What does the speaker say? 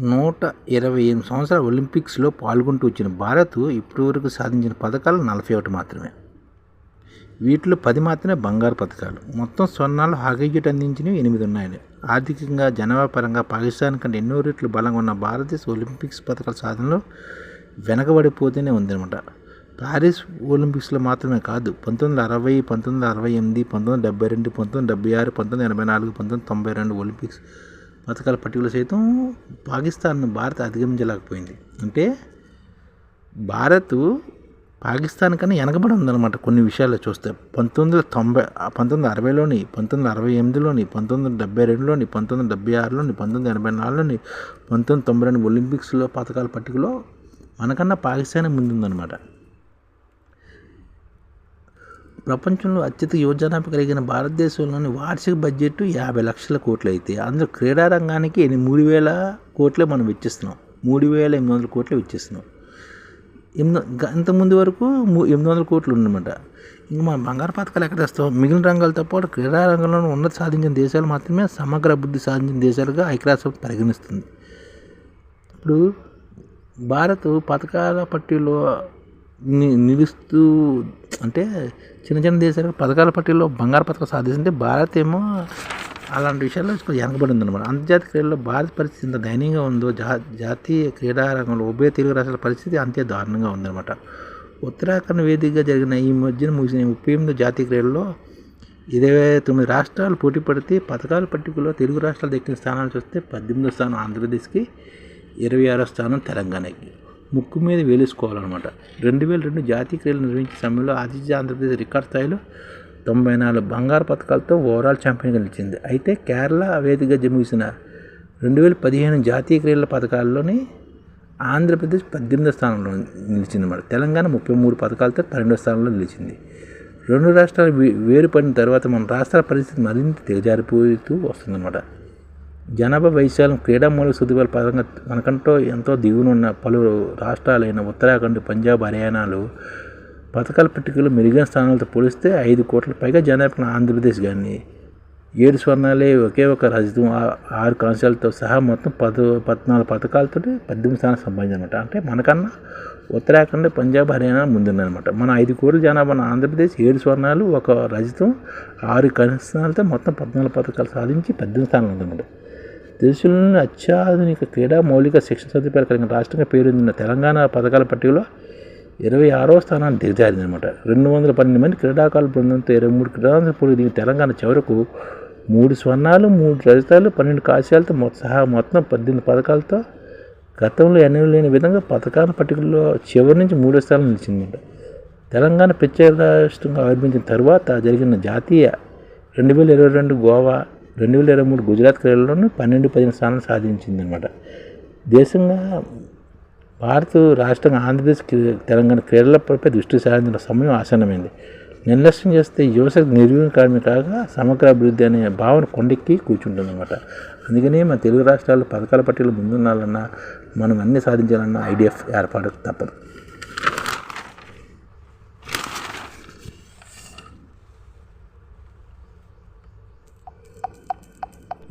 నూట ఇరవై ఎనిమిది సంవత్సరాల ఒలింపిక్స్లో పాల్గొంటూ వచ్చిన భారత్ ఇప్పటివరకు సాధించిన పథకాలు నలభై ఒకటి మాత్రమే. వీటిలో పది మాత్రమే బంగారు పథకాలు. మొత్తం స్వర్ణాలు హాకీజెట్ అందించినవి ఎనిమిది ఉన్నాయి ఆర్థికంగా జనాభా పరంగా పాకిస్తాన్ కంటే ఎన్నో రెట్లు బలంగా ఉన్న భారతదేశ ఒలింపిక్స్ పథకాల సాధనలో వెనకబడిపోతూనే ఉందన్నమాట. ప్యారిస్ ఒలింపిక్స్లో మాత్రమే కాదు పంతొమ్మిది వందల అరవై పంతొమ్మిది వందల అరవై ఎనిమిది పంతొమ్మిది వందల డెబ్బై రెండు పంతొమ్మిది వందల డెబ్బై ఆరు పంతొమ్మిది ఎనభై నాలుగు పంతొమ్మిది తొంభై రెండు ఒలింపిక్స్ పథకాల పట్టికలో సైతం పాకిస్తాన్ను భారత్ అధిగమించలేకపోయింది. అంటే భారత్ పాకిస్తాన్ కన్నా వెనకబడి ఉందన్నమాట కొన్ని విషయాలు చూస్తే. పంతొమ్మిది వందల తొంభై పంతొమ్మిది వందల అరవైలోని పంతొమ్మిది వందల అరవై ఎనిమిదిలోని పంతొమ్మిది వందల డెబ్బై రెండులోని పంతొమ్మిది వందల డెబ్బై ఆరులోని పంతొమ్మిది వందల ఎనభై నాలుగులోని పంతొమ్మిది తొంభై రెండు ఒలింపిక్స్లో పథకాల పట్టికలో మనకన్నా పాకిస్తాన్ ముందుందన్నమాట. ప్రపంచంలో అత్యధిక యువజనాభ కలిగిన భారతదేశంలోని వార్షిక బడ్జెట్ యాభై లక్షల కోట్లు అయితే అందులో క్రీడా రంగానికి మూడు వేల కోట్లే మనం వెచ్చిస్తున్నాం. మూడు వేల ఎనిమిది వందల కోట్లు వెచ్చిస్తున్నాం. ఎనిమిది ఇంతకుముందు వరకు ఎనిమిది వందల కోట్లు ఉందన్నమాట. ఇంకా మన బంగారు పథకాలు ఎక్కడ వస్తాం? మిగిలిన రంగాలతో పాటు క్రీడా రంగంలో ఉన్నత సాధించిన దేశాలు మాత్రమే సమగ్ర అభివృద్ధి సాధించిన దేశాలుగా ఐక్యరాష్ట్రం పరిగణిస్తుంది. ఇప్పుడు భారత్ పథకాల పట్టిలో ని నిలుస్తూ అంటే చిన్న చిన్న దేశాలు పథకాల పట్టిలో బంగారు పథకం సాధిస్తుంటే భారత్ ఏమో అలాంటి విషయాల్లో వెనకబడింది అనమాట అంతర్జాతీయ క్రీడల్లో భారత పరిస్థితి ఎంత దయనీయంగా ఉందో జా జాతీయ క్రీడా రంగంలో ఉభయ తెలుగు రాష్ట్రాల పరిస్థితి అంతే దారుణంగా ఉందన్నమాట. ఉత్తరాఖండ్ వేదికగా జరిగిన ఈ మధ్యన ముగిసిన ముప్పై ఎనిమిది జాతీయ క్రీడల్లో ఇరవై తొమ్మిది రాష్ట్రాలు పోటీ పడితే పథకాల పట్టికలో తెలుగు రాష్ట్రాలు దక్కిన స్థానాలు చూస్తే పద్దెనిమిదో స్థానం ఆంధ్రప్రదేశ్కి ఇరవై ఆరో స్థానం తెలంగాణకి. ముక్కు మీద వేలేసుకోవాలన్నమాట. రెండు వేల రెండు జాతీయ క్రీడలు నిర్వహించే సమయంలో ఆతిథ్య ఆంధ్రప్రదేశ్ రికార్డ్ స్థాయిలో తొంభై నాలుగు బంగారు పథకాలతో ఓవరాల్ ఛాంపియన్గా నిలిచింది. అయితే కేరళ వేదికగా ముగిసిన రెండు వేల పదిహేను జాతీయ క్రీడల పథకాల్లోని ఆంధ్రప్రదేశ్ పద్దెనిమిదో స్థానంలో నిలిచింది అన్నమాట తెలంగాణ ముప్పై మూడు పథకాలతో పన్నెండో స్థానంలో నిలిచింది. రెండు రాష్ట్రాలు వేరుపడిన తర్వాత మన రాష్ట్రాల పరిస్థితి మరింత దిగజారిపోతూ వస్తుందన్నమాట. జనాభా వైశాల్యం క్రీడా మౌలిక సదుపాయాల పరంగా మనకంటూ ఎంతో దిగునున్న పలు రాష్ట్రాలైన ఉత్తరాఖండ్ పంజాబ్ హర్యానాలు పథకాల పట్టికలో మెరుగైన స్థానాలతో పోలిస్తే ఐదు కోట్ల పైగా జనాభా ఆంధ్రప్రదేశ్ కానీ ఏడు స్వర్ణాలే ఒకే ఒక రజతం ఆరు కాంశాలతో సహా మొత్తం పద పద్నాలుగు పథకాలతో పద్దెనిమిది స్థానం సంపాదించనమాట అంటే మనకన్నా ఉత్తరాఖండ్ పంజాబ్ హర్యానా ముందుందనమాట మన ఐదు కోట్ల జనాభా ఆంధ్రప్రదేశ్ ఏడు స్వర్ణాలు ఒక రజతం ఆరు కనిష్టాలతో మొత్తం పద్నాలుగు పథకాలు సాధించి పద్దెనిమిది స్థానంలో ఉందన్నమాట దేశంలోని అత్యాధునిక క్రీడా మౌలిక శిక్షణ సదుపాయాలు కలిగిన రాష్ట్రంగా పేరొందిన తెలంగాణ పథకాల పట్టికలో ఇరవై ఆరో స్థానాన్ని దిగజారిందనమాట రెండు వందల పన్నెండు మంది క్రీడాకారుల బృందంతో ఇరవై మూడు క్రీడాంధ్ర పోటీ తెలంగాణ చివరకు మూడు స్వర్ణాలు మూడు రజతాలు పన్నెండు కాశాలతో సహా మొత్తం పద్దెనిమిది పథకాలతో గతంలో ఎన్నో లేని విధంగా పథకాల పట్టికల్లో చివరి నుంచి మూడో స్థానం నిలిచింది తెలంగాణ ప్రత్యేక రాష్ట్రంగా ఆవిర్భించిన తర్వాత జరిగిన జాతీయ రెండు వేల ఇరవై రెండు గోవా రెండు వేల ఇరవై మూడు గుజరాత్ క్రీడల్లోనూ పన్నెండు పదిహేను స్థానాలు సాధించిందనమాట దేశంగా భారత రాష్ట్రంగా ఆంధ్రప్రదేశ్ తెలంగాణ క్రీడలపై దృష్టి సారించిన సమయం ఆసన్నమైంది. నిర్లక్ష్యం చేస్తే యువశక్తి నిర్వీణ కాగా సమగ్ర అభివృద్ధి అనే భావన కొండెక్కి కూర్చుంటుందన్నమాట. అందుకనే మన తెలుగు రాష్ట్రాలు పథకాల పట్టికలు ముందున్నాలన్నా మనం అన్ని సాధించాలన్నా ఐడిఎఫ్ ఏర్పాటు తప్పదు.